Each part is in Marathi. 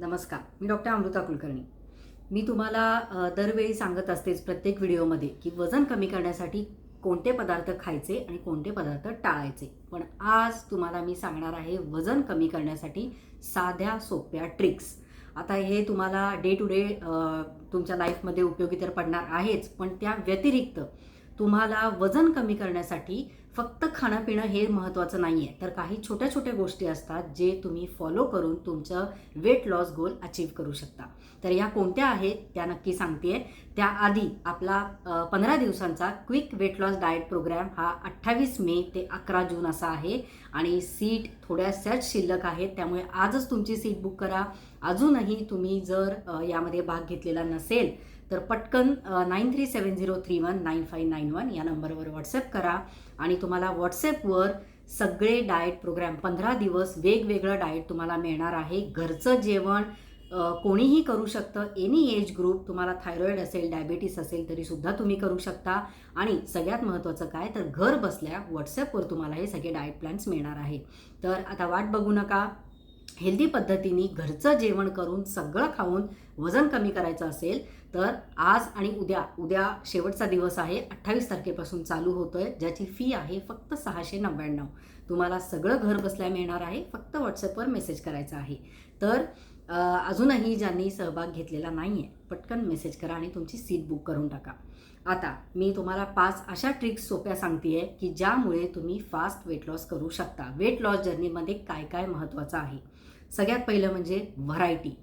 नमस्कार मी डॉक्टर अमृता कुलकर्णी. मी तुम्हाला दरवेळी सांगत असतेच प्रत्येक व्हिडिओमध्ये की वजन कमी करण्यासाठी कोणते पदार्थ खायचे आणि कोणते पदार्थ टाळायचे. पण आज तुम्हाला मी सांगणार आहे वजन कमी करण्यासाठी साध्या सोप्या ट्रिक्स आता हे तुम्हाला डे टू डे तुमच्या लाईफमध्ये उपयोगी तर पडणार आहेच पण त्या व्यतिरिक्त तुम्हाला वजन कमी करण्यासाठी फक्त खाणं पिणं हे महत्त्वाचं नाही आहे तर काही छोट्या छोट्या गोष्टी असतात जे तुम्ही फॉलो करून तुमचं वेट लॉस गोल अचीव करू शकता. तर या कोणत्या आहेत त्या नक्की सांगते त्याआधी आपला पंधरा दिवसांचा quick weight loss diet programme हा अठ्ठावीस मे ते अकरा जून असा आहे. आणि सीट थोड्याशाच शिल्लक आहेत त्यामुळे आजच तुमची सीट बुक करा. अजूनही तुम्ही जर यामध्ये भाग घेतलेला नसेल तर पटकन nine three seven zero three one nine five nine one या नंबरवर व्हॉट्सअप करा. आणि तुम्हाला व्हॉट्सॲपवर सगळे डाएट प्रोग्रॅम पंधरा दिवस वेगवेगळं डाएट तुम्हाला मिळणार आहे. घरचं जेवण कोणीही करू शकतं. एनी एज ग्रुप तुम्हाला थायरॉईड असेल डायबिटीस असेल तरीसुद्धा तुम्ही करू शकता. आणि सगळ्यात महत्त्वाचं काय? तर घर बसल्या व्हॉट्सॲपवर तुम्हाला हे सगळे डाएट प्लॅन्स मिळणार आहे. तर आता वाट बघू नका. हेल्दी पद्धतीने घरचं जेवण करून सगळं खाऊन वजन कमी करायचं असेल तर आज आणि उद्या उद्या शेवटचा दिवस आहे. अठ्ठावीस तारखेपासून चालू होतो आहे ज्याची फी आहे फक्त सहाशे नव्याण्णव. तुम्हाला सगळं घर बसल्या मिळणार आहे. फक्त व्हॉट्सअपवर मेसेज करायचा आहे. तर अजूनही ज्यांनी सहभाग घेतलेला नाही आहे पटकन मेसेज करा आणि तुमची सीट बुक करून टाका. आता मी तुम्हाला पाच अशा ट्रिक्स सोप्या सांगते आहे की ज्यामुळे तुम्ही फास्ट वेट लॉस करू शकता. वेट लॉस जर्नीमध्ये काय काय महत्त्वाचं आहे? सगळ्यात पहिलं म्हणजे व्हरायटी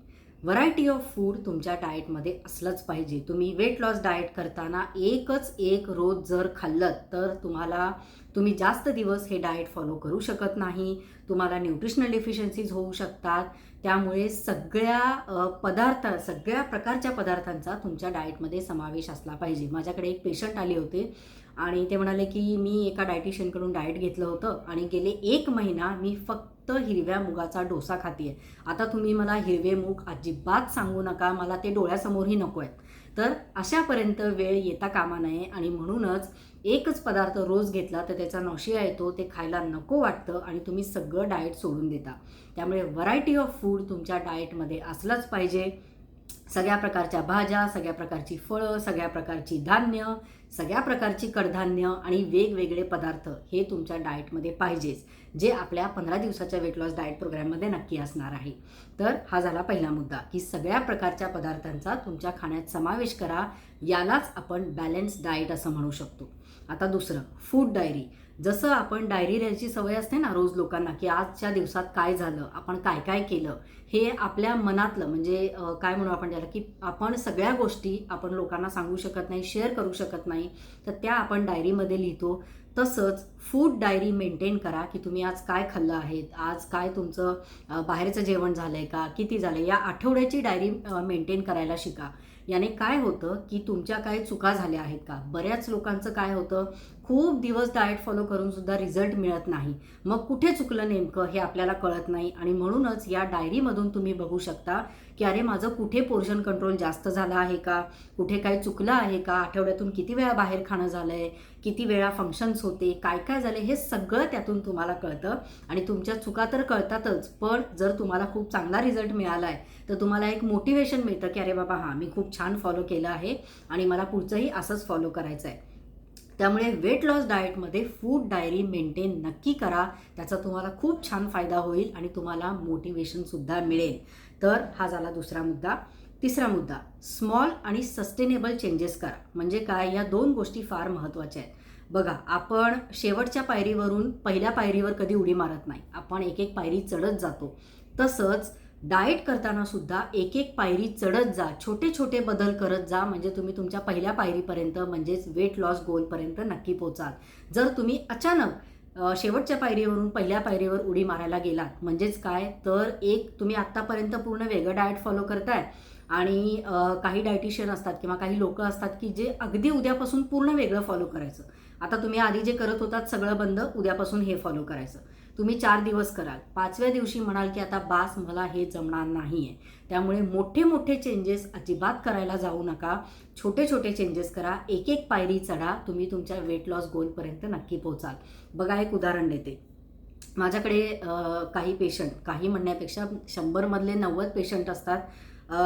व्हरायटी ऑफ फूड तुमच्या डाएटमध्ये असलंच पाहिजे. तुम्ही वेट लॉस डाएट करताना एकच एक रोज जर खाल्लं तर तुम्हाला तुम्ही जास्त दिवस हे डाएट फॉलो करू शकत नाही. तुम्हाला न्यूट्रिशनल डिफिशियन्सीज होऊ शकतात. त्यामुळे सगळ्या पदार्थ सगळ्या प्रकारच्या पदार्थांचा तुमच्या डाएटमध्ये समावेश असला पाहिजे. माझ्याकडे एक पेशंट आले होते आणि ते म्हणाले की मी एका डायटिशियनकडून डाएट घेतलं होतं आणि गेले एक महिना मी फक्त हिरव्या मुगाचा डोसा खाते आता तुम्ही मला हिरवे मूग अजिबात सांगू नका मला ते डोळ्यासमोरही नको आहेत तर अशापर्यंत वेळ येता कामा नये आणि म्हणूनच एकच पदार्थ रोज घेतला तर त्याचा नशिया येतो ते खायला नको वाटतं आणि तुम्ही सगळं डाएट सोडून देता. त्यामुळे व्हरायटी ऑफ फूड तुमच्या डाएटमध्ये असलंच पाहिजे. सगळ्या प्रकारच्या भाज्या सगळ्या प्रकारची फळं सगळ्या प्रकारची धान्य सगळ्या प्रकारची कडधान्य आणि वेगवेगळे पदार्थ हे तुमच्या डाएटमध्ये पाहिजेच जे आपल्या पंधरा दिवसाच्या वेट लॉस डाएट प्रोग्राममध्ये नक्की असणार आहे. तर हा झाला पहिला मुद्दा की सगळ्या प्रकारच्या पदार्थांचा तुमच्या खाण्यात समावेश करा यालाच आपण बॅलन्स डाएट असं म्हणू शकतो. आता दुसरं फूड डायरी जसं आपण डायरी लिहायची सवय असते ना रोज लोकांना की आजच्या दिवसात काय झालं आपण काय काय केलं हे आपल्या मनातलं म्हणजे काय म्हणू आपण त्याला की आपण सगळ्या गोष्टी आपण लोकांना सांगू शकत नाही शेअर करू शकत नाही तर त्या आपण डायरीमध्ये लिहितो. तसंच फूड डायरी मेंटेन करा की तुम्ही आज काय खाल्लं आहे आज काय तुमचं बाहेरचं जेवण झालं आहे का किती झालं या आठवड्याची डायरी मेंटेन करायला शिका. याने काय होतं की तुमच्या काय चुका झाल्या आहेत का? बऱ्याच लोकांचं काय होतं खूप दिवस डाएट फॉलो करून सुद्धा रिझल्ट मिळत नाही. मग कुठे चुकलं नेमकं हे आपल्याला कळत नाही आणि म्हणूनच या डायरीमधून तुम्ही बघू शकता की अरे माझं कुठे पोर्शन कंट्रोल जास्त झालं आहे का? कुठे काय चुकलं आहे का? आठवड्यातून किती वेळा बाहेर खाणं झालं आहे किती वेळा फंक्शन्स होते? काय काय झाले हे सगळं त्यातून तुम्हाला कळतं आणि तुमच्या चुका तर कळतातच पण जर तुम्हाला खूप चांगला रिझल्ट मिळाला आहे तर तुम्हाला एक मोटिवेशन मिळतं की अरे बाबा हां मी खूप छान फॉलो केलं आहे आणि मला पुढचंही असंच फॉलो करायचं आहे त्यामुळे वेट लॉस डाएटमध्ये फूड डायरी मेंटेन नक्की करा. त्याचा तुम्हाला खूप छान फायदा होईल आणि तुम्हाला मोटिवेशनसुद्धा मिळेल. तर हा झाला दुसरा मुद्दा. तिसरा मुद्दा स्मॉल आणि सस्टेनेबल चेंजेस करा. म्हणजे काय? या दोन गोष्टी फार महत्त्वाच्या आहेत. बघा आपण शेवटच्या पायरीवरून पहिल्या पायरीवर कधी उडी मारत नाही. आपण एक एक पायरी चढत जातो. तसंच डाएट करताना सुद्धा एक एक पायरी चढत जा छोटे छोटे बदल करत जा म्हणजे तुम्ही तुमच्या पहिल्या पायरीपर्यंत म्हणजेच वेट लॉस गोलपर्यंत नक्की पोचाल. जर तुम्ही अचानक शेवटच्या पायरीवरून पहिल्या पायरीवर उडी मारायला गेलात म्हणजेच काय? तर एक तुम्ही आत्तापर्यंत पूर्ण वेगळं डाएट फॉलो करताय आणि काही डायटिशियन असतात किंवा काही लोक असतात की जे अगदी उद्यापासून पूर्ण वेगळं फॉलो करायचं. आता तुम्ही आधी जे करत होतात सगळं बंद उद्यापासून हे फॉलो करायचं. तुम्ही चार दिवस कराल. पाचव्या दिवशी म्हणाल की आता बास मला हे जमणार नाही आहे त्यामुळे मोठे मोठे चेंजेस अजिबात करायला जाऊ नका. छोटे छोटे चेंजेस करा. एक एक पायरी चढा. तुम्ही तुमच्या वेट लॉस गोलपर्यंत नक्की पोचाल बघा एक उदाहरण देते. माझ्याकडे काही पेशंट काही म्हणण्यापेक्षा शंभरमधले नव्वद पेशंट असतात.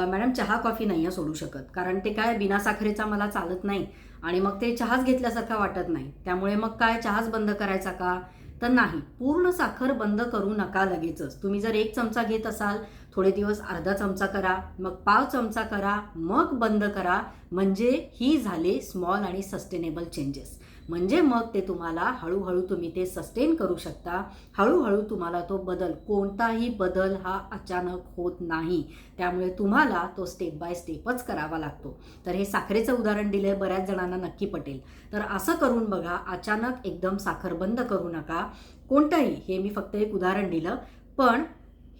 मॅडम चहा कॉफी नाही आहे सोडू शकत. कारण ते काय बिना साखरेचा मला चालत नाही. आणि मग ते चहाच घेतल्यासारखा वाटत नाही. त्यामुळे मग काय चहाच बंद करायचा का? तर नाही पूर्ण साखर बंद करू नका लगेचच. तुम्ही जर एक चमचा घेत असाल थोडे दिवस अर्धा चमचा करा मग पाव चमचा करा मग बंद करा म्हणजे ही झाले स्मॉल आणि सस्टेनेबल चेंजेस म्हणजे मग ते तुम्हाला हळूहळू तुम्ही ते सस्टेन करू शकता. हळूहळू तुम्हाला तो बदल कोणताही बदल हा अचानक होत नाही. त्यामुळे तुम्हाला तो स्टेप बाय स्टेपच करावा लागतो. तर हे साखरेचं उदाहरण दिलं बऱ्याच जणांना नक्की पटेल. तर असं करून बघा अचानक एकदम साखर बंद करू नका. कोणतंही हे मी फक्त एक उदाहरण दिलं. पण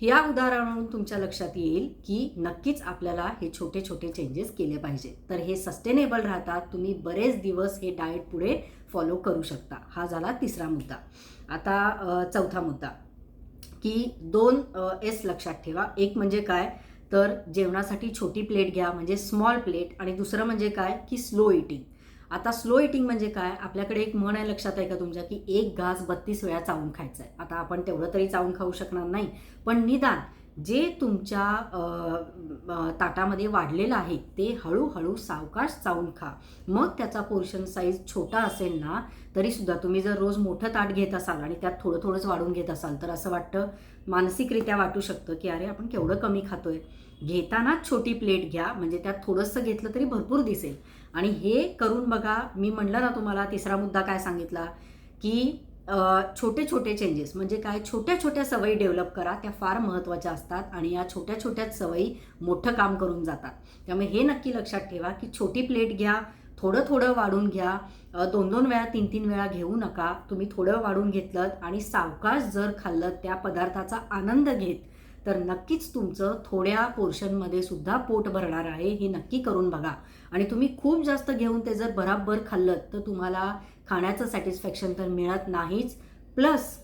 या उदाहरणावरून तुमच्या लक्षात येईल की नक्कीच आपल्याला हे छोटे छोटे चेंजेस केले पाहिजे. तर हे सस्टेनेबल राहतात. तुम्ही बरेच दिवस हे डाएट पुढे फॉलो करू शकता. हा झाला तिसरा मुद्दा. आता चौथा मुद्दा. की दोन एस लक्षात ठेवा. एक म्हणजे काय? तर जेवणासाठी छोटी प्लेट घ्या म्हणजे स्मॉल प्लेट आणि दुसरं म्हणजे काय? की स्लो इटिंग आता स्लो इटिंग म्हणजे काय? आपल्याकडे एक म्हण आहे लक्षात आहे का तुमच्या की एक घास बत्तीस वेळा चावून खायचं आहे आता आपण तेवढं तरी चावून खाऊ शकणार नाही. पण निदान जे तुमच्या ताटामध्ये वाढलेलं आहे ते हळूहळू सावकाश चावून खा. मग त्याचा पोर्शन साईज छोटा असेल ना तरीसुद्धा तुम्ही जर रोज मोठं ताट घेत असाल आणि त्यात थोडं थोडंच वाढून घेत असाल तर असं वाटतं मानसिकरित्या वाटू शकतं की अरे आपण केवढं कमी खातोय. घेतानाच छोटी प्लेट घ्या म्हणजे त्यात थोडंसं घेतलं तरी भरपूर दिसेल. आणि हे करून बघा मी म्हणलं ना तुम्हाला तिसरा मुद्दा काय सांगितला की छोटे छोटे चेंजेस म्हणजे काय छोट्या छोट्या सवयी डेव्हलप करा त्या फार महत्त्वाच्या असतात आणि या छोट्या छोट्याच सवयी मोठं काम करून जातात. त्यामुळे हे नक्की लक्षात ठेवा की छोटी प्लेट घ्या थोडं थोडं वाढून घ्या दोन दोन वेळा तीन तीन वेळा घेऊ नका तुम्ही थोडं वाढून घेतलं आणि सावकाश जर खाल्लं त्या पदार्थाचा आनंद घेत तर नक्कीच तुमचं थोड्या पोर्शनमध्ये सुद्धा पोट भरणार आहे हे नक्की करून बघा. आणि तुम्ही खूप जास्त घेऊन ते जर बराबर खाल्लं तर तुम्हाला खाण्याचं सॅटिस्फॅक्शन तर मिळत नाहीच. प्लस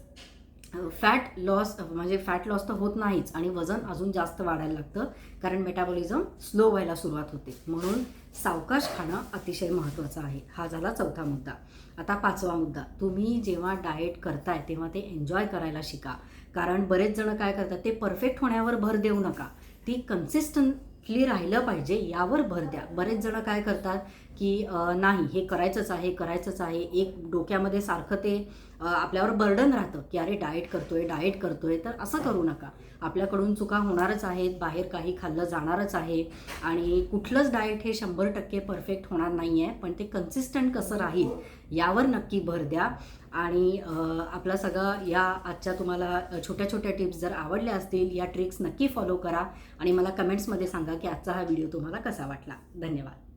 फॅट लॉस म्हणजे फॅट लॉस तर होत नाहीच आणि वजन अजून जास्त वाढायला लागतं कारण मेटाबॉलिझम स्लो व्हायला सुरुवात होते. म्हणून सावकाश खाणं अतिशय महत्त्वाचं आहे. हा झाला चौथा मुद्दा. आता पाचवा मुद्दा. तुम्ही जेव्हा डाएट करताय तेव्हा ते एन्जॉय करायला शिका. कारण बरेच जण काय करतात ते परफेक्ट होण्यावर भर देऊ नका. ती कन्सिस्टंटली राहिलं पाहिजे यावर भर द्या. बरेच जण काय करतात की नाही हे करायचंच आहे करायचंच आहे. एक डोक्यामध्ये सारखं ते आपल्यावर बर्डन राहतं की अरे डाएट करतोय डाएट करतोय. तर असं करू नका. आपल्याकडून चुका होणारच आहेत बाहेर काही खाल्लं जाणारच आहे आणि कुठलंच डाएट हे शंभर टक्के परफेक्ट होणार नाही आहे पण ते कन्सिस्टंट कसं राहील यावर नक्की भर द्या. आणि आपला सगळं या आजच्या तुम्हाला छोट्या छोट्या टिप्स जर आवडल्या असतील या ट्रिक्स नक्की फॉलो करा आणि मला कमेंट्समध्ये सांगा की आजचा हा व्हिडिओ तुम्हाला कसा वाटला. धन्यवाद.